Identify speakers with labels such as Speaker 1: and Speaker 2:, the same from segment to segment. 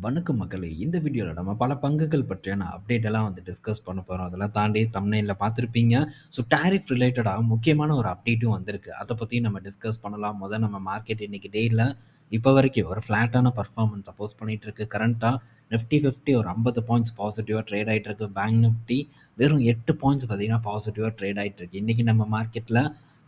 Speaker 1: வணக்கம் மக்களே! இந்த வீடியோவில் நம்ம பல பங்குகள் பற்றியான அப்டேட் எல்லாம் வந்து டிஸ்கஸ் பண்ண போகிறோம் அதெல்லாம் தாண்டி தம்ப்நெயில்ல பார்த்துருப்பீங்க ஸோ டேரிஃப் ரிலேட்டடாக முக்கியமான ஒரு அப்டேட்டும் வந்திருக்கு. அதை பற்றியும் நம்ம டிஸ்கஸ் பண்ணலாம். முதல் நம்ம மார்க்கெட் இன்றைக்கி டேயில் இப்போ வரைக்கும் ஒரு ஃப்ளாட்டான பர்ஃபார்மன்ஸ் சப்போஸ் பண்ணிகிட்ருக்கு கரண்ட்டாக நிஃப்டி 50 ஒரு 50 பாயிண்ட்ஸ் பாசிட்டிவாக ட்ரேட் ஆகிட்டு இருக்கு. பேங்க் நிஃப்டி வெறும் எட்டு பாயிண்ட்ஸ் பார்த்தீங்கன்னா, பாசிட்டிவாக ட்ரேட் ஆகிட்டு இருக்கு. இன்றைக்கி நம்ம மார்க்கெட்டில்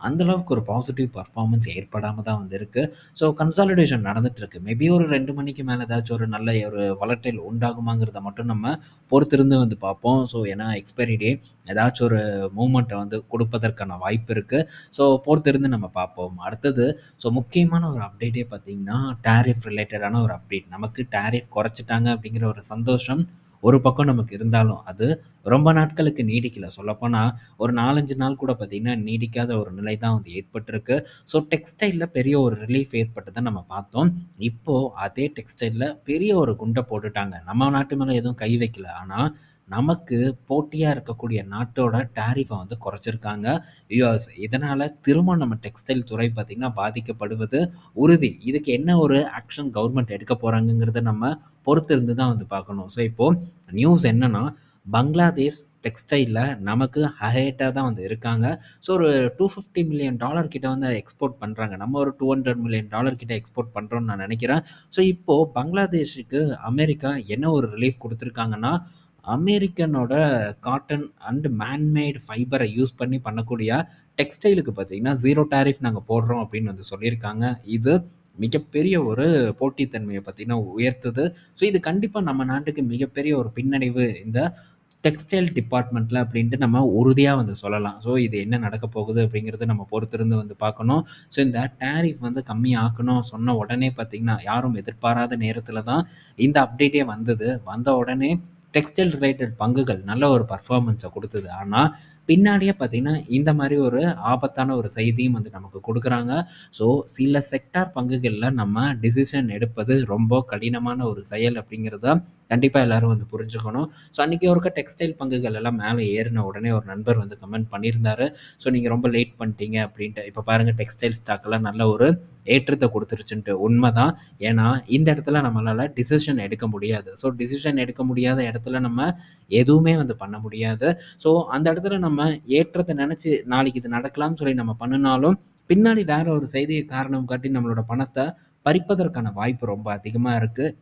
Speaker 1: அந்த அளவுக்கு ஒரு பாசிட்டிவ் பர்ஃபார்மன்ஸ் ஏற்படாமல் தான் வந்திருக்கு ஸோ கன்சாலிடேஷன் நடந்துட்டுருக்கு மேபி ஒரு ரெண்டு மணிக்கு மேலே ஏதாச்சும் ஒரு நல்ல ஒரு வளர்ட்டைல் உண்டாகுமாங்கிறத மட்டும் நம்ம பொறுத்திருந்து வந்து பார்ப்போம். ஸோ ஏன்னா எக்ஸ்பைரி டே ஏதாச்சும் ஒரு மூமெண்ட்டை வந்து கொடுப்பதற்கான வாய்ப்பு இருக்குது ஸோ பொறுத்திருந்து நம்ம பார்ப்போம். அடுத்தது ஸோ முக்கியமான ஒரு அப்டேட்டே பார்த்தீங்கன்னா, டாரிஃப் ரிலேட்டடான ஒரு அப்டேட். நமக்கு டேரிஃப் குறைச்சிட்டாங்க அப்படிங்கிற ஒரு சந்தோஷம் ஒரு பக்கம் நமக்கு இருந்தாலும், அது ரொம்ப நாட்களுக்கு நீடிக்கல. சொல்லப்போனால் ஒரு 4, 5 நாள் கூட பார்த்திங்கன்னா நீடிக்காத ஒரு நிலை தான் வந்து ஏற்பட்டிருக்கு. ஸோ டெக்ஸ்டைலில் பெரிய ஒரு ரிலீஃப் ஏற்பட்டதை நம்ம பார்த்தோம். இப்போ அதே டெக்ஸ்டைலில் பெரிய ஒரு குண்டை போட்டுட்டாங்க. நம்ம நாட்டு மேலே எதுவும் கை வைக்கல. ஆனால் நமக்கு போட்டியாக இருக்கக்கூடிய நாட்டோட டேரிஃபை வந்து குறைச்சிருக்காங்க யூஎஸ் இதனால் திரும்ப நம்ம டெக்ஸ்டைல் துறை பார்த்திங்கன்னா பாதிக்கப்படுவது உறுதி. இதுக்கு என்ன ஒரு ஆக்ஷன் கவர்மெண்ட் எடுக்க போகிறாங்கங்கிறத நம்ம பொறுத்திருந்து தான் வந்து பார்க்கணும். ஸோ இப்போ நியூஸ் என்னன்னா, பங்களாதேஷ் டெக்ஸ்டைலில் நமக்கு ஹையட்டாக தான் வந்து இருக்காங்க. ஸோ ஒரு $250 மில்லியன் டாலர் கிட்ட வந்து எக்ஸ்போர்ட் பண்ணுறாங்க நம்ம ஒரு $200 மில்லியன் டாலர் கிட்ட எக்ஸ்போர்ட் பண்ணுறோம்னு நான் நினைக்கிறேன். ஸோ இப்போது பங்களாதேஷுக்கு அமெரிக்கா என்ன ஒரு ரிலீஃப் கொடுத்துருக்காங்கன்னா அமெரிக்கனோட காட்டன் அண்ட் மேன்மேடு ஃபைபரை யூஸ் பண்ணி பண்ணக்கூடிய டெக்ஸ்டைலுக்கு பார்த்தீங்கன்னா, ஜீரோ டேரிஃப் நாங்கள் போடுறோம் அப்படின்னு வந்து சொல்லியிருக்காங்க. இது மிகப்பெரிய ஒரு போட்டித்தன்மையை பார்த்தீங்கன்னா உயர்த்துது. ஸோ இது கண்டிப்பாக நம்ம நாட்டுக்கு மிகப்பெரிய ஒரு பின்னடைவு இந்த டெக்ஸ்டைல் டிபார்ட்மெண்ட்டில் அப்படின்ட்டு நம்ம உறுதியாக வந்து சொல்லலாம். ஸோ இது என்ன நடக்கப் போகுது அப்படிங்கிறது நம்ம பொறுத்திருந்து வந்து பார்க்கணும். ஸோ இந்த டேரிஃப் வந்து கம்மி ஆக்கணும் சொன்ன உடனே பார்த்தீங்கன்னா, யாரும் எதிர்பாராத நேரத்தில் தான் இந்த அப்டேட்டே வந்தது. வந்த உடனே டெக்ஸ்டைல் ரிலேட்டட் பங்குகள் நல்ல ஒரு பர்ஃபார்மன்ஸை கொடுத்தது. ஆனா, பின்னாடியே பார்த்தீங்கன்னா, இந்த மாதிரி ஒரு ஆபத்தான ஒரு செய்தியும் வந்து நமக்கு கொடுக்குறாங்க ஸோ சில செக்டார் பங்குகளில் நம்ம டிசிஷன் எடுப்பது ரொம்ப கடினமான ஒரு செயல் அப்படிங்கிறத கண்டிப்பாக எல்லாரும் வந்து புரிஞ்சுக்கணும். ஸோ அன்றைக்கி ஒருக்க டெக்ஸ்டைல் பங்குகள் எல்லாம் மேலே ஏறின உடனே ஒரு நண்பர் வந்து கமெண்ட் பண்ணியிருந்தாரு. ஸோ நீங்கள் ரொம்ப லேட் பண்ணிட்டீங்க அப்படின்ட்டு. இப்போ பாருங்க டெக்ஸ்டைல் ஸ்டாக்கெல்லாம் நல்ல ஒரு ஏற்றத்தை கொடுத்துருச்சுன்ட்டு உண்மை தான் ஏன்னா, இந்த இடத்துல நம்மளால் டிசிஷன் எடுக்க முடியாது. ஸோ டிசிஷன் எடுக்க முடியாத இடத்துல நம்ம எதுவுமே வந்து பண்ண முடியாது. ஸோ அந்த இடத்துல நம்ம நம்ம ஏற்றத்தை நினச்சி நாளைக்கு இது நடக்கலாம்னு சொல்லி நம்ம பண்ணுனாலும், பின்னாடி வேற ஒரு செய்தியை காரணம் காட்டி நம்மளோட பணத்தை பறிப்பதற்கான வாய்ப்பு ரொம்ப அதிகமாக இருக்குது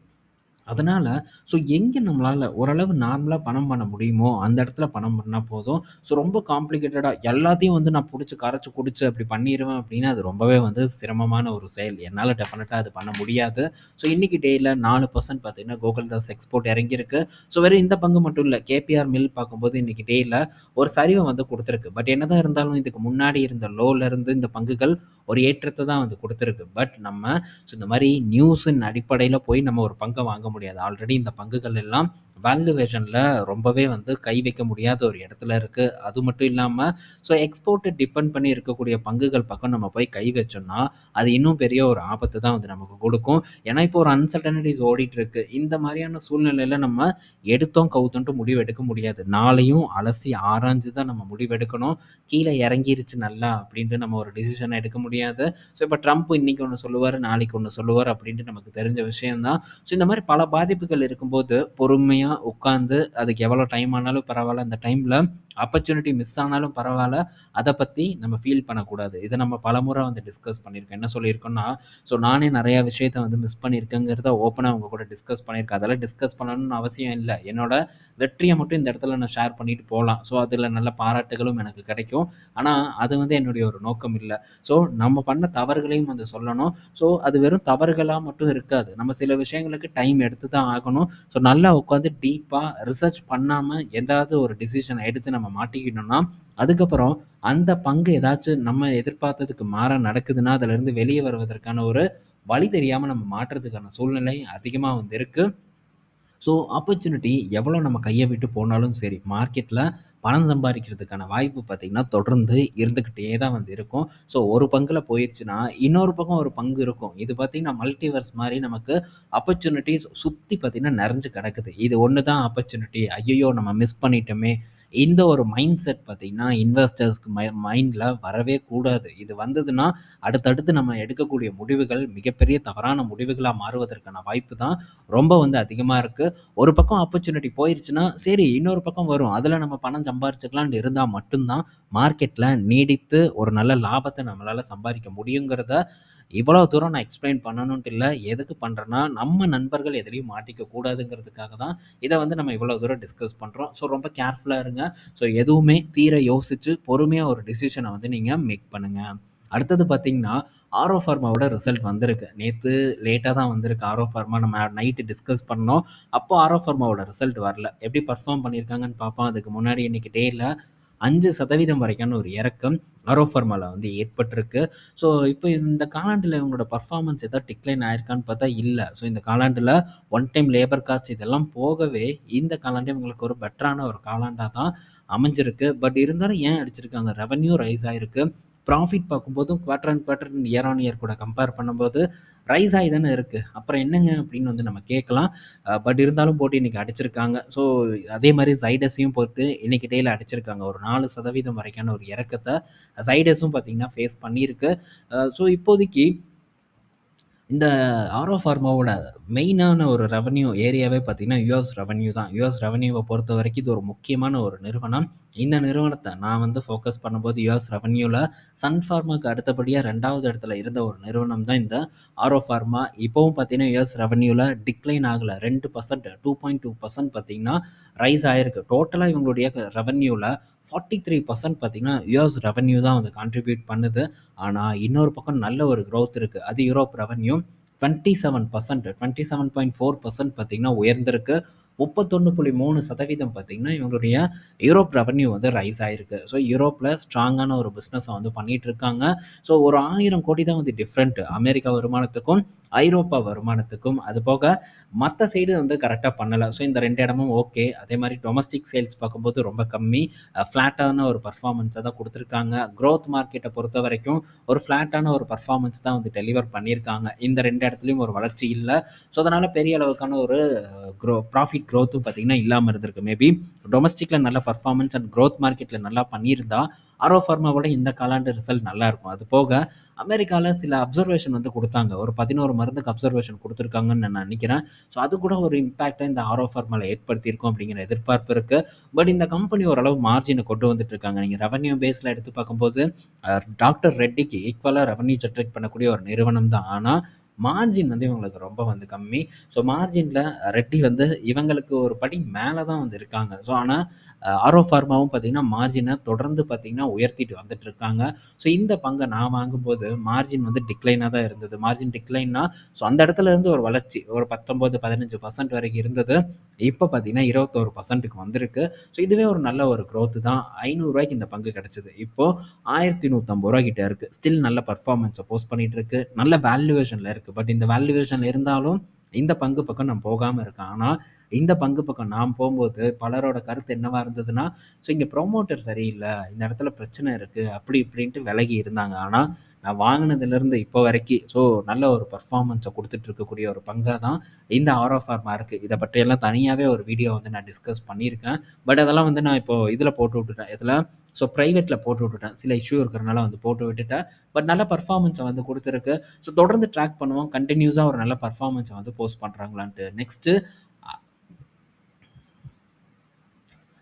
Speaker 1: அதனால் ஸோ எங்கே நம்மளால் ஓரளவு நார்மலாக பணம் பண்ண முடியுமோ, அந்த இடத்துல பணம் பண்ணால் போதும். ஸோ ரொம்ப காம்ப்ளிகேட்டடாக எல்லாத்தையும் வந்து நான் பிடிச்சி கரைச்சி குடிச்சு அப்படி பண்ணிடுவேன் அப்படின்னா, அது ரொம்பவே வந்து சிரமமான ஒரு செயல். என்னால் டெஃபினட்டாக அது பண்ண முடியாது. ஸோ இன்றைக்கி டேயில் நாலு பர்சன்ட் பார்த்தீங்கன்னா, கோகுல்தாஸ் எக்ஸ்போர்ட் இறங்கியிருக்கு. ஸோ வெறும் இந்த பங்கு மட்டும் இல்லை கேபிஆர் மில் பார்க்கும்போது இன்றைக்கி டேயில் ஒரு சரிவை வந்து கொடுத்துருக்கு பட் என்னதான் இருந்தாலும் இதுக்கு முன்னாடி இருந்த லோலேருந்து இந்த பங்குகள் ஒரு ஏற்றத்தை தான் வந்து கொடுத்துருக்கு பட் நம்ம ஸோ இந்த மாதிரி நியூஸின் அடிப்படையில் போய் நம்ம ஒரு பங்கை வாங்க முடியும் முடியாது. ஆல்ரெடி இந்த பங்குகள் எல்லாம் வேல்யூவேஷனில் ரொம்பவே வந்து கை வைக்க முடியாத ஒரு இடத்துல இருக்குது அது மட்டும் இல்லாமல் ஸோ எக்ஸ்போர்ட்டை டிபெண்ட் பண்ணி இருக்கக்கூடிய பங்குகள் பக்கம் நம்ம போய் கை வச்சோம்னா, அது இன்னும் பெரிய ஒரு ஆபத்து தான் வந்து நமக்கு கொடுக்கும் ஏன்னா, இப்போ ஒரு அன்சர்டனிட்டிஸ் ஓடிட்டு இருக்கு. இந்த மாதிரியான சூழ்நிலையில் நம்ம எடுத்தோம் கவுத்தோன்ட்டு முடிவு எடுக்க முடியாது. நாளையும் அலசி ஆராய்ஞ்சு தான் நம்ம முடிவு எடுக்கணும். இறங்கிருச்சு நல்லா அப்படின்ட்டு நம்ம ஒரு டிசிஷன் எடுக்க முடியாது. ஸோ இப்போ ட்ரம்ப் இன்னைக்கு ஒன்று சொல்லுவார் நாளைக்கு ஒன்று சொல்லுவார் அப்படின்ட்டு நமக்கு தெரிஞ்ச விஷயம் தான். ஸோ இந்த மாதிரி பல பாதிப்புகள் இருக்கும்போது, பொறுமையாக உட்காந்து அதுக்கு எவ்வளோ டைம் ஆனாலும் பரவாயில்ல அந்த டைமில் ஆப்பர்ச்சுனிட்டி மிஸ் ஆனாலும் பரவாயில்ல அதை பற்றி நம்ம ஃபீல் பண்ணக்கூடாது. இதை நம்ம பலமுறை வந்து டிஸ்கஸ் பண்ணியிருக்கேன் என்ன சொல்லியிருக்கோன்னா ஸோ நானே நிறையா விஷயத்த வந்து மிஸ் பண்ணியிருக்கேங்கிறத ஓப்பனாக அவங்க கூட டிஸ்கஸ் பண்ணியிருக்கேன். அதெல்லாம் டிஸ்கஸ் பண்ணணும்னு அவசியம் இல்லை என்னோட வெற்றியை மட்டும் இந்த இடத்துல நான் ஷேர் பண்ணிட்டு போகலாம் ஸோ அதில் நல்ல பாராட்டுகளும் எனக்கு கிடைக்கும். ஆனால் அது வந்து என்னுடைய ஒரு நோக்கம் இல்லை ஸோ நம்ம பண்ண தவறுகளையும் வந்து சொல்லணும். ஸோ அது வெறும் தவறுகளாக மட்டும் இருக்காது. நம்ம சில விஷயங்களுக்கு டைம் எடுத்து எடுத்து தான் ஆகணும். ஸோ நல்லா உட்காந்து டீப்பாக ரிசர்ச் பண்ணாமல் ஏதாவது ஒரு டிசிஷனை எடுத்து நம்ம மாட்டிக்கிட்டோம்னா, அதுக்கப்புறம் அந்த பங்கு ஏதாச்சும் நம்ம எதிர்பார்த்ததுக்கு மாற நடக்குதுன்னா, அதிலிருந்து வெளியே வருவதற்கான ஒரு வழி தெரியாமல் நம்ம மாற்றுறதுக்கான சூழ்நிலை அதிகமாக வந்து இருக்குது ஸோ ஆப்பர்ச்சுனிட்டி எவ்வளோ நம்ம கையை விட்டு போனாலும் சரி, மார்க்கெட்டில் பணம் சம்பாதிக்கிறதுக்கான வாய்ப்பு பார்த்தீங்கன்னா, தொடர்ந்து இருந்துக்கிட்டே தான் வந்து இருக்கும். ஸோ ஒரு பங்கில் போயிருச்சுன்னா, இன்னொரு பக்கம் ஒரு பங்கு இருக்கும். இது பார்த்திங்கன்னா மல்டிவர்ஸ் மாதிரி நமக்கு ஆப்பர்ச்சுனிட்டிஸ் சுற்றி பார்த்திங்கன்னா நிறைஞ்சு கிடக்குது. இது ஒன்று தான் ஆப்பர்ச்சுனிட்டி. ஐயோ நம்ம மிஸ் பண்ணிட்டோமே! இந்த ஒரு மைண்ட் செட் பார்த்திங்கன்னா இன்வெஸ்டர்ஸ்க்கு மை மைண்டில் வரவே கூடாது. இது வந்ததுன்னா, அடுத்தடுத்து நம்ம எடுக்கக்கூடிய முடிவுகள் மிகப்பெரிய தவறான முடிவுகளாக மாறுவதற்கான வாய்ப்பு தான் ரொம்ப வந்து அதிகமாக இருக்குது ஒரு பக்கம் ஆப்பர்ச்சுனிட்டி போயிருச்சுன்னா, சரி இன்னொரு பக்கம் வரும். அதில் நம்ம பணம் சம்பாரிச்சுக்கலாம்னு இருந்தால் மட்டும்தான் மார்க்கெட்டில் நீடித்து ஒரு நல்ல லாபத்தை நம்மளால் சம்பாதிக்க முடியுங்கிறத, இவ்வளோ தூரம் நான் எக்ஸ்ப்ளைன் பண்ணணுன்ட்டு இல்லை. எதுக்கு பண்ணுறேன்னா நம்ம நண்பர்கள் எதுலயும் மாட்டிக்க கூடாதுங்கிறதுக்காக தான், இதை வந்து நம்ம இவ்வளோ தூரம் டிஸ்கஸ் பண்ணுறோம் ஸோ ரொம்ப கேர்ஃபுல்லாக இருங்க. ஸோ எதுவுமே தீர யோசித்து பொறுமையாக ஒரு டிசிஷனை வந்து நீங்கள் மேக் பண்ணுங்கள் அடுத்தது பார்த்தீங்கன்னா, ஆரோ ஃபார்மாவோட ரிசல்ட் வந்திருக்கு. நேற்று லேட்டாக தான் வந்திருக்கு. ஆரோ ஃபார்மா நம்ம நைட்டு டிஸ்கஸ் பண்ணோம். அப்போ ஆரோ ஃபார்மாவோட ரிசல்ட் வரல. எப்படி பர்ஃபார்ம் பண்ணியிருக்காங்கன்னு பார்ப்போம். அதுக்கு முன்னாடி இன்னைக்கு டேல 5% வரைக்கான ஒரு இறக்கம் ஆரோ ஃபார்மால வந்து ஏற்பட்டிருக்கு. ஸோ இப்போ இந்த காலாண்டில் இவங்களோட பர்ஃபார்மன்ஸ் எதாவது டிக்ளைன் ஆயிருக்கான்னு பார்த்தா இல்லை ஸோ இந்த காலாண்டில் ஒன் டைம் லேபர் காஸ்ட் இதெல்லாம் போகவே, இந்த காலாண்டு இவங்களுக்கு ஒரு பெட்டரான ஒரு காலாண்டாக தான் அமைஞ்சிருக்கு. பட் இருந்தாலும் ஏன் அடிச்சிருக்காங்க? ரெவன்யூ ரைஸ் ஆகிருக்கு ப்ராஃபிட் பார்க்கும்போதும் quarter and quarter, year on year கூட கம்பேர் பண்ணும்போது ரைஸ் ஆகி தானே இருக்குது அப்புறம் என்னங்க அப்படின்னு வந்து நம்ம கேட்கலாம். பட் இருந்தாலும் போட்டு இன்றைக்கி அடிச்சிருக்காங்க. ஸோ அதே மாதிரி சைடஸையும் போட்டு இன்னைக்கு டேயில் அடிச்சிருக்காங்க. ஒரு நாலு சதவீதம் வரைக்கான ஒரு இறக்கத்தை சைடஸும் பார்த்தீங்கன்னா, ஃபேஸ் பண்ணியிருக்கு. ஸோ இப்போதைக்கு இந்த ஆரோ ஃபார்மாவோட மெயினான ஒரு ரெவன்யூ ஏரியாவே பார்த்தீங்கன்னா, யுஎஸ் ரெவன்யூ தான். யுஎஸ் பொறுத்த வரைக்கும் இது ஒரு முக்கியமான ஒரு நிறுவனம். இந்த நிறுவனத்தை நான் வந்து ஃபோக்கஸ் பண்ணும்போது யுஎஸ் ரெவன்யூவில் சன் ஃபார்மாக்கு அடுத்தபடியாக ரெண்டாவது இடத்துல இருந்த ஒரு நிறுவனம் தான் இந்த ஆரோ ஃபார்மா. இப்போவும் பார்த்தீங்கன்னா, யுஎஸ் ரெவன்யூவில் டிக்ளைன் ஆகலை ரெண்டு percent two point two percent பார்த்தீங்கன்னா, ரைஸ் ஆகிருக்கு டோட்டலாக இவங்களுடைய ரெவன்யூவில் ஃபார்ட்டி த்ரீ பர்சன்ட் பார்த்திங்கன்னா யூஎஸ் ரெவன்யூ தான் வந்து கான்ட்ரிபியூட் பண்ணுது. ஆனால் இன்னொரு பக்கம் நல்ல ஒரு க்ரோத் இருக்குது அது Europe revenue twenty seven percent twenty seven point four percent பார்த்திங்கன்னா உயர்ந்திருக்கு. 31.3% பார்த்தீங்கன்னா, இவங்களுடைய யூரோப் ரெவன்யூ வந்து ரைஸ் ஆகிருக்கு ஸோ யூரோப்பில் ஸ்ட்ராங்கான ஒரு பிஸ்னஸை வந்து பண்ணிகிட்டு இருக்காங்க. ஸோ ஒரு ஆயிரம் கோடி தான் வந்து டிஃப்ரெண்ட்டு அமெரிக்கா வருமானத்துக்கும், ஐரோப்பா வருமானத்துக்கும். அதுபோக மற்ற சைடு வந்து கரெக்டாக பண்ணலை ஸோ இந்த ரெண்டு இடமும் ஓகே. அதே மாதிரி டொமஸ்டிக் சேல்ஸ் பார்க்கும்போது ரொம்ப கம்மி. ஃப்ளாட்டான ஒரு பர்ஃபார்மன்ஸை தான் கொடுத்துருக்காங்க க்ரோத் மார்க்கெட்டை பொறுத்த வரைக்கும் ஒரு ஃப்ளாட்டான ஒரு பர்ஃபார்மன்ஸ் தான் வந்து டெலிவர் பண்ணியிருக்காங்க. இந்த ரெண்டு இடத்துலையும் ஒரு வளர்ச்சி இல்லை ஸோ அதனால் பெரிய அளவுக்கான ஒரு குரோ ப்ராஃபிட் க்ரோத்தும் பார்த்தீங்கன்னா, இல்லாமல் இருந்திருக்கு. மேபி டொமஸ்டிக்கில் நல்ல பர்ஃபார்மன்ஸ் அண்ட் க்ரோத் மார்க்கெட்டில் நல்லா பண்ணியிருந்தா, ஆரோ ஃபார்மாவோட இந்த காலாண்டு ரிசல்ட் நல்லாயிருக்கும். அது போக அமெரிக்காவில் சில அப்சர்வேஷன் வந்து கொடுத்தாங்க ஒரு 11 மருந்துக்கு அப்சர்வேஷன் கொடுத்துருக்காங்கன்னு நான் நினைக்கிறேன் ஸோ அது கூட ஒரு இம்பாக்டை இந்த ஆரோ ஃபார்மாவில் ஏற்படுத்தியிருக்கும் அப்படிங்கிற எதிர்பார்ப்பு இருக்குது பட் இந்த கம்பெனி ஓரளவு மார்ஜினை கொண்டு வந்துட்டு இருக்காங்க. நீங்கள் ரெவன்யூ பேஸில் எடுத்து பார்க்கும்போது, டாக்டர் ரெட்டிக்கு ஈக்குவலாக ரெவன்யூ ஜென்ரேட் பண்ணக்கூடிய ஒரு நிறுவனம் தான். ஆனால் மார்ஜின் வந்து இவங்களுக்கு ரொம்ப வந்து கம்மி. ஸோ மார்ஜினில் ரெட்டி வந்து இவங்களுக்கு ஒரு படி மேலே தான் வந்து இருக்காங்க. ஸோ ஆனால் ஆரோ ஃபார்மாவும் பார்த்தீங்கன்னா, மார்ஜினை தொடர்ந்து பார்த்தீங்கன்னா, உயர்த்திட்டு வந்துட்டு இருக்காங்க. ஸோ இந்த பங்கை நான் வாங்கும்போது மார்ஜின் வந்து டிக்ளைனாக தான் இருந்தது. மார்ஜின் டிக்ளைன்னா, ஸோ அந்த இடத்துல இருந்து ஒரு வளர்ச்சி ஒரு 19, 15% வரைக்கும் இருந்தது. இப்போ பார்த்தீங்கன்னா, 21%க்கு வந்திருக்கு. ஸோ இதுவே ஒரு நல்ல ஒரு க்ரோத்து தான். ஐநூறுரூவாய்க்கு இந்த பங்கு கிடச்சிது இப்போது ஆயிரத்தி நூற்றம்பது ரூபா கிட்ட இருக்குது ஸ்டில் நல்ல பர்ஃபார்மன்ஸை போஸ்ட் பண்ணிகிட்டு இருக்கு. நல்ல இருக்குது இருக்குது பட் இந்த வேல்யூவேஷன் இருந்தாலும், இந்த பங்கு பக்கம் நான் போகாமல் இருக்கேன். ஆனால் இந்த பங்கு பக்கம் நான் போகும்போது பலரோட கருத்து என்னவா இருந்ததுன்னா, ஸோ இங்கே ப்ரொமோட்டர் சரியில்லை இந்த இடத்துல பிரச்சனை இருக்குது அப்படி இப்படின்ட்டு விலகி இருந்தாங்க. ஆனால் நான் வாங்கினதுலேருந்து இப்போ வரைக்கும் ஸோ நல்ல ஒரு பர்ஃபார்மன்ஸை கொடுத்துட்ருக்கக்கூடிய ஒரு பங்காக தான் இந்த ஆரோ ஃபார்மா இருக்குது இதை பற்றியெல்லாம் தனியாகவே ஒரு வீடியோ வந்து நான் டிஸ்கஸ் பண்ணியிருக்கேன். பட் அதெல்லாம் வந்து நான் இப்போ இதில் போட்டு விட்டுட்டேன். இதில் ஸோ ப்ரைவேட்டில் போட்டு விட்டுட்டேன். சில இஷ்யூ இருக்கிறனால வந்து போட்டு விட்டுட்டேன். பட் நல்ல பர்ஃபார்மன்ஸை வந்து கொடுத்துருக்கு ஸோ தொடர்ந்து ட்ராக் பண்ணுவோம். கண்டினியூஸாக ஒரு நல்ல பர்ஃபார்மன்ஸை வந்து போஸ்ட் பண்ணுறாங்களான்ட்டு நெக்ஸ்ட்டு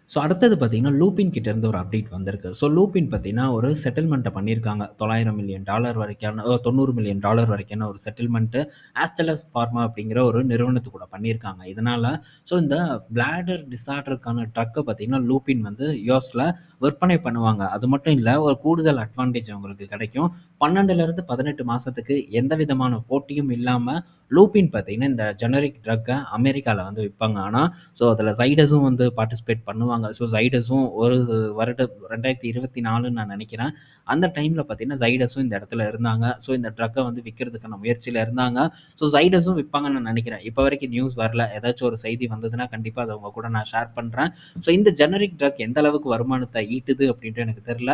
Speaker 1: ஸோ அடுத்தது பார்த்தீங்கன்னா, லூப்பின் கிட்ட இருந்து ஒரு அப்டேட் வந்திருக்கு. ஸோ லூப்பின் பார்த்தீங்கன்னா, ஒரு செட்டில்மெண்ட்டை பண்ணியிருக்காங்க. $900,000,000 வரைக்கான தொண்ணூறு மில்லியன் டாலர் வரைக்கான ஒரு செட்டில்மெண்ட்டு ஆஸ்டெலஸ் ஃபார்மா அப்படிங்கிற ஒரு நிறுவனத்து கூட பண்ணியிருக்காங்க. இதனால் ஸோ இந்த பிளாடர் டிசார்டருக்கான ட்ரக்கை பார்த்தீங்கன்னா, லூப்பின் வந்து யோஸில் விற்பனை பண்ணுவாங்க. அது மட்டும் இல்லை ஒரு கூடுதல் அட்வான்டேஜ் அவங்களுக்கு கிடைக்கும். பன்னெண்டுலேருந்து பதினெட்டு மாதத்துக்கு எந்த விதமான போட்டியும் இல்லாமல் லூப்பின் பார்த்தீங்கன்னா, இந்த ஜெனரிக் ட்ரக்கை அமெரிக்காவில் வந்து விற்பாங்க ஆனால் ஸோ அதில் சைடஸும் வந்து பார்ட்டிசிபேட் பண்ணுவாங்க. சொல்லுவாங்க. ஸோ ஜைடஸும் ஒரு வருடம் 2024ன்னு நான் நினைக்கிறேன் அந்த டைமில் பார்த்தீங்கன்னா, ஜைடஸும் இந்த இடத்துல இருந்தாங்க. ஸோ இந்த ட்ரக்கை வந்து விற்கிறதுக்கான முயற்சியில் இருந்தாங்க. ஸோ ஜைடஸும் விற்பாங்கன்னு நான் நினைக்கிறேன் இப்போ வரைக்கும் நியூஸ் வரல. ஏதாச்சும் ஒரு செய்தி வந்ததுன்னா, கண்டிப்பாக அதை அவங்க கூட நான் ஷேர் பண்ணுறேன் ஸோ இந்த ஜெனரிக் ட்ரக் எந்த அளவுக்கு வருமானத்தை ஈட்டுது அப்படின்ட்டு எனக்கு தெரியல.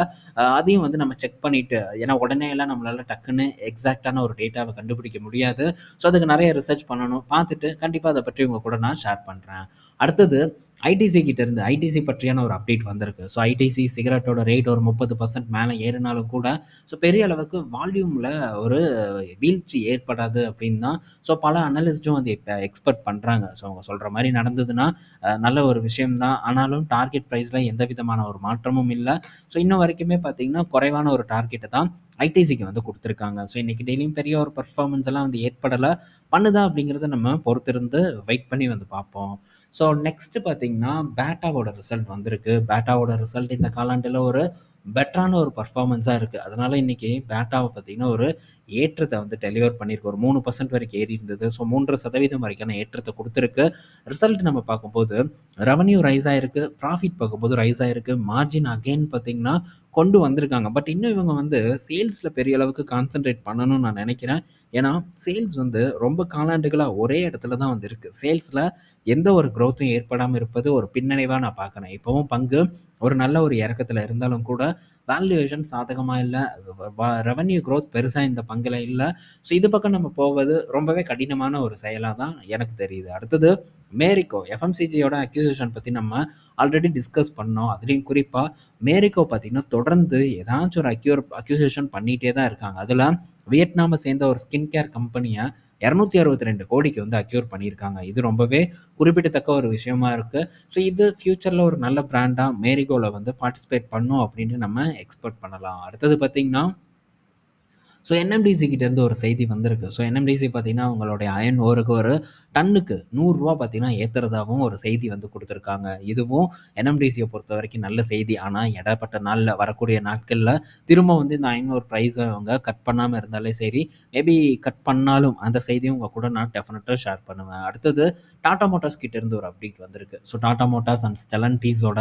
Speaker 1: அதையும் வந்து நம்ம செக் பண்ணிட்டு ஏன்னா உடனே எல்லாம் நம்மளால் டக்குன்னு எக்ஸாக்ட்டான ஒரு டேட்டாவை கண்டுபிடிக்க முடியாது. ஸோ அதுக்கு நிறைய ரிசர்ச் பண்ணணும். பார்த்துட்டு கண்டிப்பாக அதை பற்றி உங்க கூட நான் ஷேர் பண்ணுறேன் அடுத்தது ஐடிசி கிட்ட இருந்து ஐடிசி பற்றியான ஒரு அப்டேட் வந்திருக்கு. ஸோ ஐடிசி சிகரெட்டோட ரேட் ஒரு முப்பது பர்சன்ட் மேலே ஏறுனாலும் கூட, ஸோ பெரிய அளவுக்கு வால்யூமில் ஒரு வீழ்ச்சி ஏற்படாது அப்படின்னு தான் ஸோ பல அனலிஸ்ட்டும் வந்து இப்போ எக்ஸ்பெக்ட் பண்ணுறாங்க ஸோ அவங்க சொல்கிற மாதிரி நடந்ததுன்னா, நல்ல ஒரு விஷயம் தான். ஆனாலும் டார்கெட் ப்ரைஸில் எந்த விதமான ஒரு மாற்றமும் இல்லை ஸோ இன்ன வரைக்குமே பார்த்தீங்கன்னா, குறைவான ஒரு டார்கெட்டை தான் ஐடிசிக்கு வந்து கொடுத்துருக்காங்க ஸோ இன்றைக்கி டெய்லியும் பெரிய ஒரு பெர்ஃபார்மன்ஸ் எல்லாம் வந்து ஏற்படலை பண்ணுதா அப்படிங்கிறத நம்ம பொறுத்திருந்து வெயிட் பண்ணி வந்து பார்ப்போம். ஸோ நெக்ஸ்ட்டு பார்த்தீங்கன்னா, பேட்டாவோட ரிசல்ட் வந்திருக்கு. பேட்டாவோட ரிசல்ட் இந்த காலாண்டில் ஒரு பெட்டரான ஒரு பர்ஃபார்மன்ஸாக இருக்குது அதனால் இன்றைக்கி பேட்டாவை பார்த்தீங்கன்னா, ஒரு ஏற்றத்தை வந்து டெலிவர் பண்ணியிருக்கு. ஒரு மூணு பர்சன்ட் வரைக்கும் ஏறி இருந்தது. ஸோ மூன்று சதவீதம் வரைக்கான ஏற்றத்தை கொடுத்துருக்கு ரிசல்ட் நம்ம பார்க்கும்போது, ரெவன்யூ ரைஸ் ஆகிருக்கு ப்ராஃபிட் பார்க்கும்போது ரைஸ் ஆகிருக்கு மார்ஜின் அகெயின் பார்த்தீங்கன்னா, கொண்டு வந்திருக்காங்க. பட் இன்னும் இவங்க வந்து சேல்ஸில் பெரிய அளவுக்கு கான்சென்ட்ரேட் பண்ணணும்னு நான் நினைக்கிறேன் ஏன்னா, சேல்ஸ் வந்து ரொம்ப காலாண்டுகளாக ஒரே இடத்துல தான் வந்து இருக்குது சேல்ஸில் எந்த ஒரு க்ரோத்தும் ஏற்படாமல் இருப்பது ஒரு பின்னடைவாக நான் பார்க்குறேன். இப்போவும் பங்கு ஒரு நல்ல ஒரு இறக்கத்தில் இருந்தாலும் கூட, வேல்யூவேஷன் சாதகமாக இல்லை ரெவன்யூ க்ரோத் ரெவென்யூ இந்த பங்குல இல்லை ஸோ இது பக்கம் நம்ம போவது ரொம்பவே கடினமான ஒரு செயலாக தான் எனக்கு தெரியுது. அடுத்தது மேரிக்கோ எஃப்எம்சிஜியோட அக்யூசேஷன் பற்றி நம்ம ஆல்ரெடி டிஸ்கஸ் பண்ணோம். அதுலேயும் குறிப்பாக மேரிக்கோ பார்த்தீங்கன்னா, தொடர்ந்து ஏதாச்சும் ஒரு அக்யூர் அக்யூசேஷன் பண்ணிகிட்டே தான் இருக்காங்க. அதில் வியட்நாமை சேர்ந்த ஒரு ஸ்கின் கேர் கம்பெனியை இரநூத்தி அறுபத்தி ரெண்டு கோடிக்கு வந்து அக்யூர் பண்ணியிருக்காங்க. இது ரொம்பவே குறிப்பிடத்தக்க ஒரு விஷயமா இருக்குது ஸோ இது ஃப்யூச்சரில் ஒரு நல்ல பிராண்டாக மேரிகோவில் வந்து பார்ட்டிசிபேட் பண்ணும் அப்படின்னு நம்ம எக்ஸ்பெக்ட் பண்ணலாம். அடுத்தது பார்த்திங்கன்னா ஸோ என்எம்டிசி கிட்டேருந்து ஒரு செய்தி வந்திருக்கு. ஸோ என்எம்டிசி பார்த்தீங்கன்னா, அவங்களுடைய அயன் ஓருக்கு ஒரு டன்னுக்கு நூறுரூவா பார்த்தீங்கன்னா ஏற்றுறதாகவும் ஒரு செய்தி வந்து கொடுத்துருக்காங்க இதுவும் என்எம்பிசியை பொறுத்த வரைக்கும் நல்ல செய்தி. ஆனால் இடப்பட்ட நாளில் வரக்கூடிய நாட்களில் திரும்ப வந்து இந்த அயன் ஓர் ப்ரைஸை அவங்க கட் பண்ணாமல் இருந்தாலே சரி, மேபி கட் பண்ணாலும் அந்த செய்தியும் உங்கள் கூட நான் டெஃபினட்டாக ஷேர் பண்ணுவேன். அடுத்தது டாடா மோட்டார்ஸ் கிட்டேருந்து ஒரு அப்டேட் வந்திருக்கு. ஸோ டாடா மோட்டார்ஸ் அண்ட் ஸ்டெலன்டீஸோட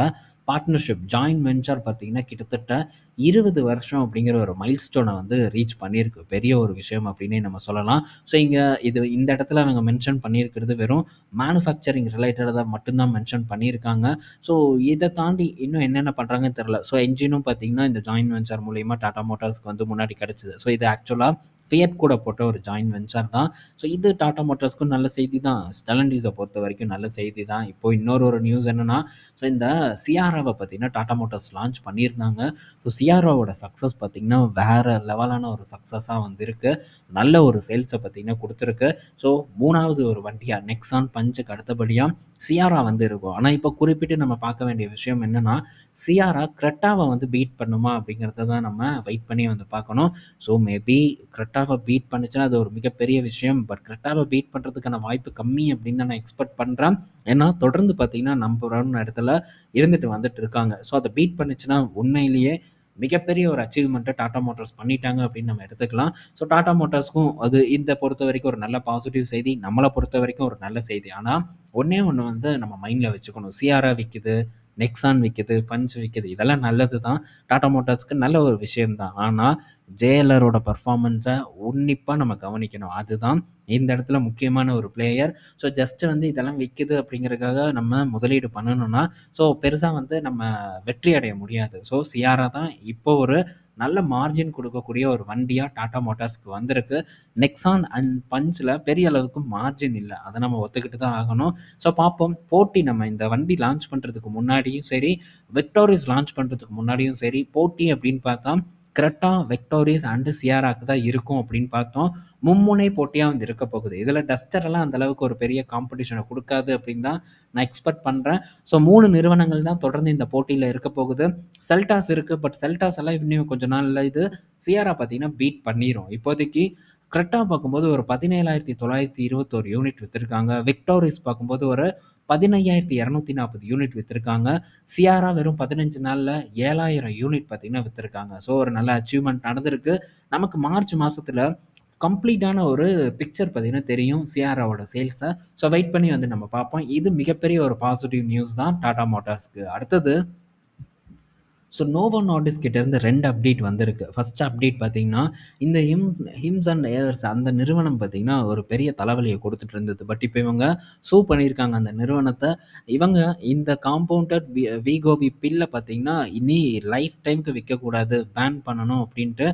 Speaker 1: பார்ட்னர்ஷிப் ஜாயின் வெஞ்சர் பார்த்தீங்கன்னா, கிட்டத்தட்ட 20 வருஷம் அப்படிங்கிற ஒரு மைல்ஸ்டோனை வந்து ரீச் பண்ணி பண்ணியிருக்கு. பெரிய ஒரு விஷயம் அப்படின்னே நம்ம சொல்லலாம். ஸோ இங்கே இது இந்த இடத்துல அவங்க மென்ஷன் பண்ணியிருக்கிறது வெறும் மேனுஃபேக்சரிங் ரிலேட்டடாக மட்டும்தான் மென்ஷன் பண்ணியிருக்காங்க. ஸோ இதை தாண்டி இன்னும் என்னென்ன பண்ணுறாங்கன்னு தெரியல. ஸோ என்ஜினும் பார்த்தீங்கன்னா, இந்த ஜாயின் வெஞ்சர் மூலியமாக டாடா மோட்டார்ஸ்க்கு வந்து முன்னாடி கிடச்சிது ஸோ இது ஆக்சுவலாக ஃபியட் கூட போட்ட ஒரு ஜாயிண்ட் வெஞ்சர் தான். ஸோ இது டாடா மோட்டார்ஸ்க்கும் நல்ல செய்தி தான். ஸ்டலண்டீஸை பொறுத்த வரைக்கும் நல்ல செய்தி தான். இப்போ இன்னொரு ஒரு நியூஸ் என்னென்னா ஸோ இந்த சியாராவ பார்த்தீங்கன்னா, டாடா மோட்டார்ஸ் லான்ச் பண்ணியிருந்தாங்க. ஸோ சியாராவோட சக்ஸஸ் பார்த்தீங்கன்னா, வேற லெவலான ஒரு சக்ஸஸ் சக்ஸஸாக வந்திருக்கு நல்ல ஒரு சேல்ஸை பார்த்தீங்கன்னா கொடுத்துருக்கு ஸோ மூணாவது ஒரு வண்டியாக நெக்ஸான் பஞ்சுக்கு அடுத்தபடியாக சியாரா வந்து இருக்கும். ஆனால் இப்போ குறிப்பிட்டு நம்ம பார்க்க வேண்டிய விஷயம் என்னன்னா, சியாரா கிரெட்டாவ வந்து பீட் பண்ணுமா அப்படிங்கிறத தான் நம்ம வெயிட் பண்ணி வந்து பார்க்கணும். ஸோ மேபி கிரெட்டாவ பீட் பண்ணுச்சுன்னா, அது ஒரு மிகப்பெரிய விஷயம். பட் கிரெட்டாவ பீட் பண்ணுறதுக்கான வாய்ப்பு கம்மி அப்படின்னு தான் நான் எக்ஸ்பெக்ட் பண்ணுறேன் ஏன்னா தொடர்ந்து பார்த்தீங்கன்னா, நம்ம இடத்துல இருந்துட்டு வந்துட்டு இருக்காங்க. ஸோ அதை பீட் பண்ணுச்சுன்னா, உண்மையிலேயே மிகப்பெரிய ஒரு அச்சீவ்மெண்ட்டை டாடா மோட்டார்ஸ் பண்ணிட்டாங்க அப்படின்னு நம்ம எடுத்துக்கலாம். ஸோ டாடா மோட்டார்ஸ்க்கும் அது இந்த பொறுத்தவரைக்கும் ஒரு நல்ல பாசிட்டிவ் செய்தி. நம்மளை பொறுத்த வரைக்கும் ஒரு நல்ல செய்தி. ஆனால் ஒன்றே ஒன்று வந்து நம்ம மைண்டில் வச்சுக்கணும். சிஆராக விற்கிது நெக்ஸான் விற்கிது பஞ்ச் விற்கிது இதெல்லாம் நல்லது தான். டாடா மோட்டார்ஸ்க்கு நல்ல ஒரு விஷயம் தான். ஜேஎல்ஆரோட பர்ஃபார்மன்ஸை உன்னிப்பாக நம்ம கவனிக்கணும். அதுதான் இந்த இடத்துல முக்கியமான ஒரு பிளேயர். ஸோ ஜஸ்ட்டு வந்து இதெல்லாம் விற்கிது அப்படிங்கிறதுக்காக நம்ம முதலீடு பண்ணணும்னா, ஸோ பெருசாக வந்து நம்ம வெற்றி அடைய முடியாது. ஸோ சியாரா தான் இப்போ ஒரு நல்ல மார்ஜின் கொடுக்கக்கூடிய ஒரு வண்டியாக டாடா மோட்டார்ஸ்க்கு வந்திருக்கு. நெக்ஸான் அண்ட் பஞ்சில் பெரிய அளவுக்கு மார்ஜின் இல்லை அதை நம்ம ஒத்துக்கிட்டு தான் ஆகணும். ஸோ பார்ப்போம். போட்டி நம்ம இந்த வண்டி லான்ச் பண்ணுறதுக்கு முன்னாடியும் சரி, விக்டோரிஸ் லான்ச் பண்ணுறதுக்கு முன்னாடியும் சரி, போட்டி அப்படின்னு பார்த்தா கிரெட்டா, வெக்டோரிஸ் அண்டு சியாராக்கு தான் இருக்கும் அப்படின்னு பார்த்தோம். மும்முனை போட்டியாக வந்து இருக்க போகுது. இதில் டஸ்டர் எல்லாம் ஒரு பெரிய காம்படிஷனை கொடுக்காது அப்படின்னு தான் நான் எக்ஸ்பெக்ட் பண்ணுறேன் ஸோ மூணு நிறுவனங்கள் தான் தொடர்ந்து இந்த போட்டியில் இருக்க போகுது. செல்டாஸ் இருக்குது பட் செல்டாஸ் எல்லாம் இன்னும் கொஞ்ச நாளில் இது சியாரா பார்த்தீங்கன்னா பீட் பண்ணிடும் இப்போதைக்கு கிரெட்டா பார்க்கும்போது ஒரு 17,921 யூனிட் விற்றுருக்காங்க விக்டோரிஸ் பார்க்கும்போது ஒரு 15,240 யூனிட் விற்றுருக்காங்க சியாரா வெறும் பதினஞ்சு நாளில் ஏழாயிரம் யூனிட் பார்த்திங்கன்னா விற்றுருக்காங்க ஸோ ஒரு நல்ல அச்சீவ்மெண்ட் நடந்திருக்கு. நமக்கு மார்ச் மாதத்தில் கம்ப்ளீட்டான ஒரு பிக்சர் பார்த்திங்கன்னா தெரியும் சியாராவோட சேல்ஸை. ஸோ வெயிட் பண்ணி வந்து நம்ம பார்ப்போம். இது மிகப்பெரிய ஒரு பாசிட்டிவ் நியூஸ் தான் டாடா மோட்டார்ஸ்க்கு. அடுத்தது ஸோ நோவோ நார்டிஸ்கிட்டேருந்து ரெண்டு அப்டேட் வந்திருக்கு. ஃபஸ்ட் அப்டேட் பார்த்தீங்கன்னா, இந்த ஹிம் ஹிம்ஸ் அண்ட் ஏர்ஸ் அந்த நிறுவனம் பார்த்தீங்கன்னா, ஒரு பெரிய தலைவலியை கொடுத்துட்டு இருந்தது. பட் இப்போ இவங்க சூ பண்ணியிருக்காங்க அந்த நிறுவனத்தை இவங்க இந்த காம்பவுண்டட் வி வீகோவி பில்ல பார்த்தீங்கன்னா, இனி லைஃப் டைம்க்கு விற்கக்கூடாது பேன் பண்ணணும் அப்படின்ட்டு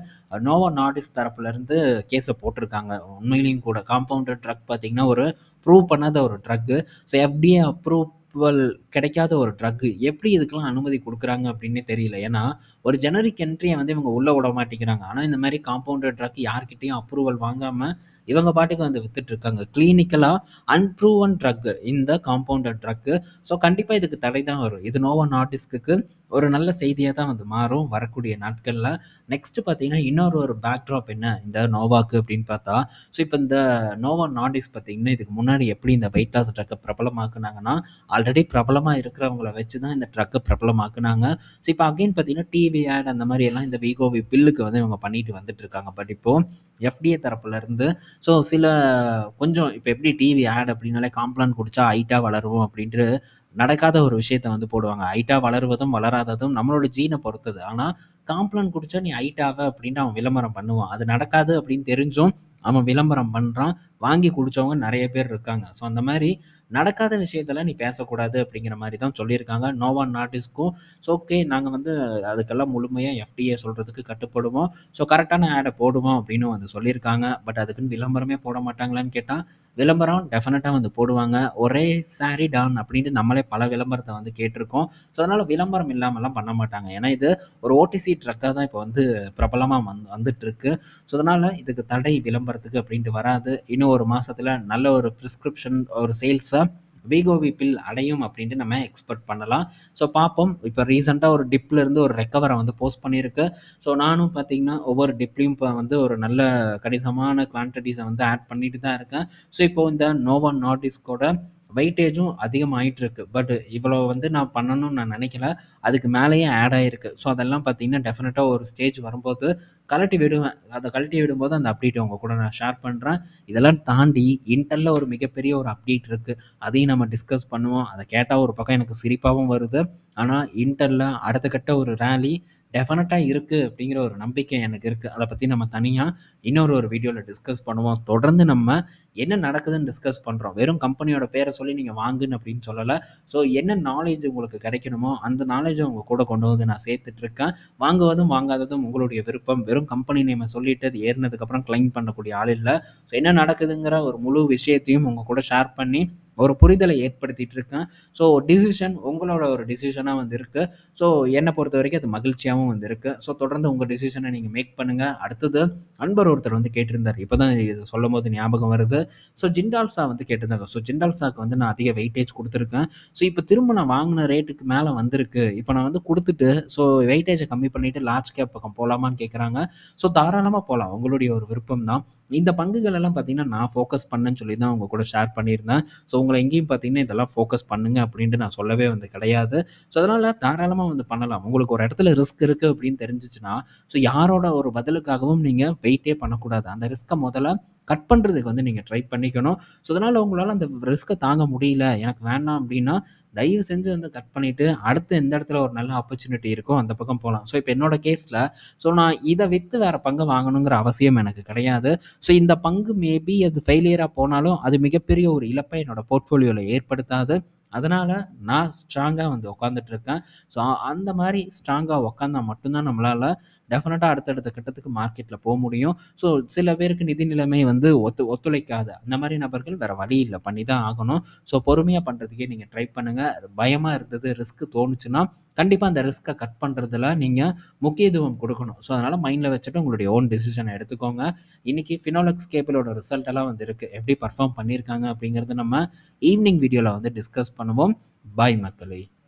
Speaker 1: நோவோ நார்டிஸ் தரப்புலருந்து கேஸை போட்டிருக்காங்க. உண்மையிலையும் கூட காம்பவுண்டட் ட்ரக் பார்த்தீங்கன்னா, ஒரு ப்ரூவ் பண்ணாத ஒரு ட்ரக்கு. ஸோ எஃப்டிஏ அப்ரூவல் கிடைக்காத ஒரு ட்ரக்கு. எப்படி இதுக்கெல்லாம் அனுமதி கொடுக்குறாங்க அப்படின்னே தெரியல. ஏன்னா, ஒரு ஜெனரிக் என்ட்ரியை வந்து இவங்க உள்ளே விட மாட்டேங்கிறாங்க. ஆனால் இந்த மாதிரி காம்பவுண்டட் ட்ரக் யார்கிட்டையும் அப்ரூவல் வாங்காமல் இவங்க பாட்டுக்கு வந்து வித்துட்டு இருக்காங்க. கிளினிக்கலாக அன்ப்ரூவன் ட்ரக்கு இந்த காம்பவுண்டட் ட்ரக்கு. ஸோ கண்டிப்பாக இதுக்கு தடை தான் வரும். இது நோவா நார்டிஸ்க்கு ஒரு நல்ல செய்தியாக தான் வந்து மாறும் வரக்கூடிய நாட்களில் நெக்ஸ்ட் பார்த்தீங்கன்னா, இன்னொரு ஒரு பேக்ட்ராப் என்ன இந்த நோவாக்கு அப்படின்னு பார்த்தா, ஸோ இப்போ இந்த நோவா நார்டிஸ் பார்த்தீங்கன்னா, இதுக்கு முன்னாடி எப்படி இந்த வெயிட் லாஸ் ட்ரக்கை பிரபலமாக்குனாங்கன்னா, ஆல்ரெடி பிரபலமா இருக்கிறவங்கள வச்சு தான் இந்த ட்ரக்கை பிரபலமாக்குனாங்க. ஸோ இப்போ அகைன் பார்த்தீங்கன்னா, டிவி ஆட் அந்த மாதிரி எல்லாம் இந்த வீகோவி பில்லுக்கு வந்து இவங்க பண்ணிட்டு வந்துட்டு இருக்காங்க. பட் இப்போது எஃப்டிஏ தரப்புலருந்து ஸோ சில கொஞ்சம் இப்போ எப்படி டிவி ஆட் அப்படின்னாலே காம்ப்ளான் குடிச்சா ஹைட்டாக வளருவோம் அப்படின்ட்டு நடக்காத ஒரு விஷயத்த வந்து போடுவாங்க. ஹைட்டாக வளருவதும், வளராததும் நம்மளோட ஜீனை பொறுத்தது. ஆனால் காம்ப்ளான் குடிச்சா நீ ஹைட் அப்படின்ட்டு அவன் விளம்பரம் பண்ணுவான். அது நடக்காது அப்படின்னு தெரிஞ்சும் அவன் விளம்பரம் பண்ணுறான் வாங்கி குடிச்சவங்க நிறைய பேர் இருக்காங்க. ஸோ அந்த மாதிரி நடக்காத விஷயத்தில் நீ பேசக்கூடாது அப்படிங்கிற மாதிரி தான் சொல்லியிருக்காங்க. நோவா நாட்டிஸ்க்கும் ஸோ ஓகே நாங்கள் வந்து அதுக்கெல்லாம் முழுமையாக எஃப்டிஏ சொல்கிறதுக்கு கட்டுப்படுவோம். ஸோ கரெக்டான ஆடை போடுவோம் அப்படின்னு வந்து சொல்லியிருக்காங்க. பட் அதுக்குன்னு விளம்பரமே போட மாட்டாங்களான்னு கேட்டால் விளம்பரம் டெஃபினட்டாக வந்து போடுவாங்க. ஒரே சாரி டான் அப்படின்ட்டு நம்மளே பல விளம்பரத்தை வந்து கேட்டிருக்கோம் ஸோ அதனால் விளம்பரம் இல்லாமலாம் பண்ண மாட்டாங்க. ஏன்னா இது ஒரு ஓடிசி ட்ரக்காக தான் இப்போ வந்து பிரபலமாக வந்து வந்துட்டுருக்கு. ஸோ அதனால் இதுக்கு தடை விளம்பரத்துக்கு அப்படின்ட்டு வராது. இன்னும் ஒரு மாதத்தில் நல்ல ஒரு ப்ரிஸ்கிரிப்ஷன் ஒரு சேல்ஸை வீகோவி பில் அடையும் அப்படின்ட்டு நம்ம எக்ஸ்பெக்ட் பண்ணலாம். ஸோ பார்ப்போம். இப்போ ரீசெண்டாக ஒரு டிப்ல இருந்து ஒரு ரெக்கவரை வந்து போஸ்ட் பண்ணியிருக்கு. ஸோ நானும் பார்த்தீங்கன்னா, ஒவ்வொரு டிப்லையும் இப்போ வந்து ஒரு நல்ல கணிசமான குவான்டிட்டிஸை வந்து ஆட் பண்ணிட்டு தான் இருக்கேன். ஸோ இப்போ இந்த நோவா நார்டிஸ்க்கோட வெயிட்டேஜும் அதிகமாகிட்டு இருக்கு. பட் இவ்வளோ வந்து நான் பண்ணணும்னு நான் நினைக்கல அதுக்கு மேலேயே ஆட் ஆகிருக்கு ஸோ அதெல்லாம் பார்த்தீங்கன்னா, டெஃபினட்டாக ஒரு ஸ்டேஜ் வரும்போது கழட்டி விடுவேன். அதை கழட்டி விடும்போது அந்த அப்டேட் உங்கள் கூட நான் ஷேர் பண்ணுறேன் இதெல்லாம் தாண்டி இன்டெல்ல ஒரு மிகப்பெரிய ஒரு அப்டேட் இருக்குது அதையும் நம்ம டிஸ்கஸ் பண்ணுவோம். அதை கேட்டால் ஒரு பக்கம் எனக்கு சிரிப்பாகவும் வருது. ஆனால் இன்டெல்ல அடுத்த கட்ட ஒரு ரேலி டெஃபினட்டாக இருக்குது அப்படிங்கிற ஒரு நம்பிக்கை எனக்கு இருக்குது அதை பற்றி நம்ம தனியாக இன்னொரு ஒரு வீடியோவில் டிஸ்கஸ் பண்ணுவோம். தொடர்ந்து நம்ம என்ன நடக்குதுன்னு டிஸ்கஸ் பண்ணுறோம் வெறும் கம்பெனியோட பேரை சொல்லி நீங்கள் வாங்குன்னு அப்படின்னு சொல்லலை ஸோ என்ன நாலேஜ் உங்களுக்கு கிடைக்கணுமோ, அந்த நாலேஜை உங்கள் கூட கொண்டு வந்து நான் சேர்த்துட்டு இருக்கேன். வாங்குவதும், வாங்காததும் உங்களுடைய விருப்பம். வெறும் கம்பெனி நேம சொல்லிட்டு அது ஏறினதுக்கப்புறம் கிளைம் பண்ணக்கூடிய ஆள் இல்லை ஸோ என்ன நடக்குதுங்கிற ஒரு முழு விஷயத்தையும் உங்க கூட ஷேர் பண்ணி ஒரு புரிதலை ஏற்படுத்திட்டு இருக்கேன். ஸோ டிசிஷன் உங்களோட ஒரு டிசிஷனாக வந்து இருக்கு. ஸோ பொறுத்த வரைக்கும் அது மகிழ்ச்சியாகவும் வந்து இருக்கு. ஸோ தொடர்ந்து உங்கள் டிசிஷனை நீங்கள் மேக் பண்ணுங்க. அடுத்தது அன்பர் ஒருத்தர் வந்து கேட்டிருந்தார் இப்போ தான் இது சொல்லும்போது ஞாபகம் வருது. ஸோ ஜிண்டால்ஸா வந்து கேட்டிருந்தாங்க. ஸோ ஜிண்டால்ஸாக்கு வந்து நான் அதிக வெயிட்டேஜ் கொடுத்துருக்கேன் ஸோ இப்போ திரும்ப நான் வாங்கின ரேட்டுக்கு மேலே வந்திருக்கு. இப்போ நான் வந்து கொடுத்துட்டு ஸோ வெயிட்டேஜை கம்மி பண்ணிட்டு லார்ஜ் கேப் பக்கம் போகலாமான்னு கேட்குறாங்க. ஸோ தாராளமாக போகலாம் உங்களுடைய ஒரு விருப்பம் தான். இந்த பங்குகள் எல்லாம் பார்த்தீங்கன்னா, நான் ஃபோக்கஸ் பண்ணேன்னு சொல்லி தான் உங்க கூட ஷேர் பண்ணியிருந்தேன். ஸோ உங்கள எங்கேயும் பார்த்தீங்கன்னா, இதெல்லாம் ஃபோக்கஸ் பண்ணுங்க அப்படின்ட்டு நான் சொல்லவே வந்து கிடையாது. ஸோ அதனால் தாராளமாக வந்து பண்ணலாம். உங்களுக்கு ஒரு இடத்துல ரிஸ்க் இருக்குது அப்படின்னு தெரிஞ்சுச்சுன்னா, ஸோ யாரோட ஒரு பதிலுக்காகவும் நீங்கள் வெயிட்டே பண்ணக்கூடாது. அந்த ரிஸ்க்கை முதல்ல கட் பண்ணுறதுக்கு வந்து நீங்கள் ட்ரை பண்ணிக்கணும். ஸோ அதனால் உங்களால் அந்த ரிஸ்க்கை தாங்க முடியல, எனக்கு வேண்டாம் அப்படின்னா தயவு செஞ்சு வந்து கட் பண்ணிவிட்டு அடுத்து எந்த இடத்துல ஒரு நல்ல ஆப்பர்ச்சுனிட்டி இருக்கோ அந்த பக்கம் போகலாம் ஸோ இப்போ என்னோட கேஸில் ஸோ நான் இதை விற்று வேறு பங்கு வாங்கணுங்கிற அவசியம் எனக்கு கிடையாது. ஸோ இந்த பங்கு மேபி அது ஃபெயிலியராக போனாலும், அது மிகப்பெரிய ஒரு இழப்பை என்னோட போர்ட்ஃபோலியோவில் ஏற்படுத்தாது. அதனால் நான் ஸ்ட்ராங்காக வந்து உட்காந்துட்டு இருக்கேன். ஸோ அந்த மாதிரி ஸ்ட்ராங்காக உட்காந்தா மட்டும்தான் நம்மளால் நம்மளால டெஃபினட்டாக அடுத்தடுத்த கட்டத்துக்கு மார்க்கெட்டில் போக முடியும். ஸோ சில பேருக்கு நிதி நிலைமை வந்து ஒத்து ஒத்துழைக்காது. அந்த மாதிரி நபர்கள் வேறு வழி இல்லை பண்ணி தான் ஆகணும். ஸோ பொறுமையாக பண்ணுறதுக்கே நீங்கள் ட்ரை பண்ணுங்கள் பயமாக இருந்தது, ரிஸ்க் தோணுச்சுன்னா, கண்டிப்பாக அந்த ரிஸ்க்கை கட் பண்ணுறதுல நீங்கள் முக்கியத்துவம் கொடுக்கணும் ஸோ அதனால் மைண்டில் வச்சுட்டு உங்களுடைய ஓன் டிசிஷனை எடுத்துக்கோங்க. இன்னைக்கு ஃபினோலக்ஸ் கேபிளோட ரிசல்ட் எல்லாம் வந்து இருக்குது எப்படி பர்ஃபார்ம் பண்ணியிருக்காங்க அப்படிங்கிறத நம்ம ஈவினிங் வீடியோவில் வந்து டிஸ்கஸ் பண்ணுவோம். பாய் மக்களே!